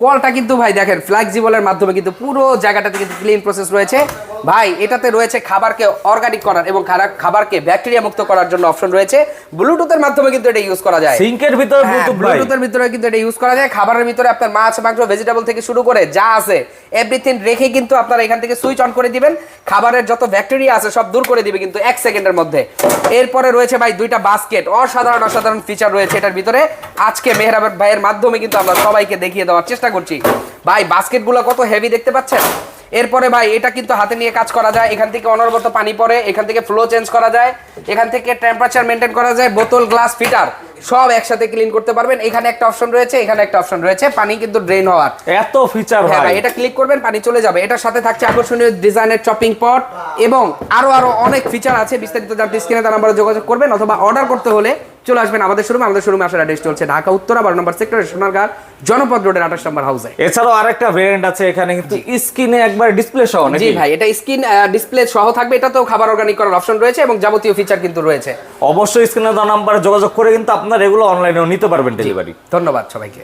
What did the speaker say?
কলটা কিন্তু ভাই দেখেন ফ্লেক্সিবলের মাধ্যমে কিন্তু পুরো জায়গাটাতে কিন্তু ক্লিন প্রসেস রয়েছে। ভাই এটাতে রয়েছে খাবারকে অর্গানিক করার এবং খাবারকে ব্যাকটেরিয়া মুক্ত করার জন্য অপশন রয়েছে। ব্লুটুথের মাধ্যমে কিন্তু এটা ইউজ করা যায়। সিঙ্কের ভিতরে ব্লুটুথের ভিতরে কিন্তু এটা ইউজ করা যায়। খাবারের ভিতরে আপনার মাছ মাংস ভেজিটেবল থেকে শুরু করে যা আছে এভরিথিং রেখে কিন্তু আপনারা এখান থেকে সুইচ অন করে দিবেন। খাবারের যত ব্যাকটেরিয়া আছে সব দূর করে দিবে কিন্তু এক সেকেন্ডের মধ্যে। এরপরে রয়েছে ভাই দুইটা বাস্কেট অসাধারণ অসাধারণ ফিচার রয়েছে এটার ভিতরে। আজকে মেহরাব ভাইয়ের মাধ্যমে কিন্তু আমরা সবাইকে দেখিয়ে দেওয়ার চেষ্টা করছি। ভাই বাস্কেটগুলো কত হেভি দেখতে পাচ্ছেন? এরপরে ভাই এটা কিন্তু হাতে নিয়ে কাজ করা যায়। এখান থেকে অনবরত পানি পড়ে এখান থেকে ফ্লো চেঞ্জ করা যায়। এখান থেকে টেম্পারেচার মেনটেন করা যায় বোতল গ্লাস ফিটার সব একসাথে ক্লিন করতে পারবেন। এখানে একটা অপশন রয়েছে এখানে একটা অপশন রয়েছে পানি কিন্তু ড্রেন হওয়ার। এত ফিচার হ্যাঁ ভাই। ভাই এটা ক্লিক করবেন পানি চলে যাবে। এটার সাথে থাকছে আকর্ষণীয় ডিজাইনের চপিং পট এবং আরও আরও অনেক ফিচার আছে। বিস্তারিত জানতে স্ক্রিনে তার নাম্বারে যোগাযোগ করবেন অথবা অর্ডার করতে হলে চলে আসবেন আমাদের শোরুমে আমাদের শোরুমে আসার অ্যাড্রেস চলছে ঢাকা উত্তরা বারো নম্বর সেক্টরের সোনারগাঁ জনপদ রোডের আঠাশ নম্বর হাউসে এছাড়াও আরেকটা ভেরিয়েন্ট আছে এখানে কিন্তু স্ক্রিনে একবার ডিসপ্লে সহ জি ভাই এটা স্ক্রিন ডিসপ্লে সহ থাকবে এটা তো খাবার অর্গানিক করার অপশন রয়েছে এবং যাবতীয় ফিচার কিন্তু রয়েছে। অবশ্যই স্ক্রিনে দেওয়া নাম্বারে যোগাযোগ করে কিন্তু আপনারা এগুলো অনলাইনেও নিতে পারবেন ডেলিভারি ধন্যবাদ সবাইকে।